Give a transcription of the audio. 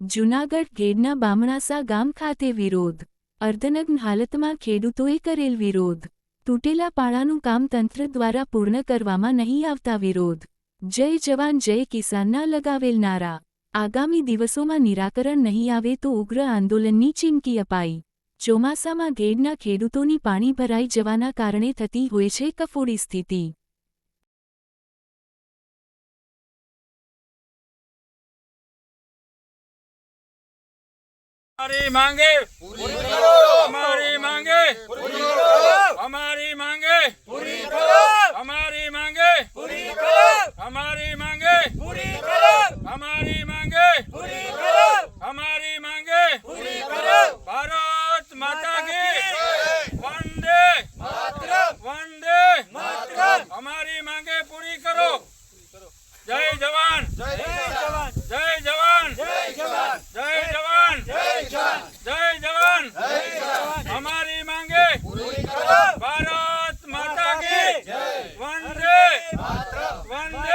જૂનાગઢ ગેડના બામણાસા ગામ ખાતે વિરોધ. અર્ધનગ્ન હાલતમાં ખેડૂતોએ કરેલ વિરોધ. તૂટેલા પાળાનું કામ તંત્ર દ્વારા પૂર્ણ કરવામાં નહીં આવતા વિરોધ. જય જવાન, જય કિસાનના લગાવેલ નારા. આગામી દિવસોમાં નિરાકરણ નહીં આવે તો ઉગ્ર આંદોલનની ચીમકી અપાઈ. ચોમાસામાં ઘેડના ખેડૂતોની પાણી ભરાઈ જવાના કારણે થતી હોય છે કફોડી સ્થિતિ. અમારી માંગે. અમારી માંગે. અમારી માંગે. અમારી માંગે. અમારી માંગે. અમારી માંગે. અમારી માંગે. ભારત માતા કી વંદે. વંદે. અમારી માંગે પૂરી કરો. જય જય One,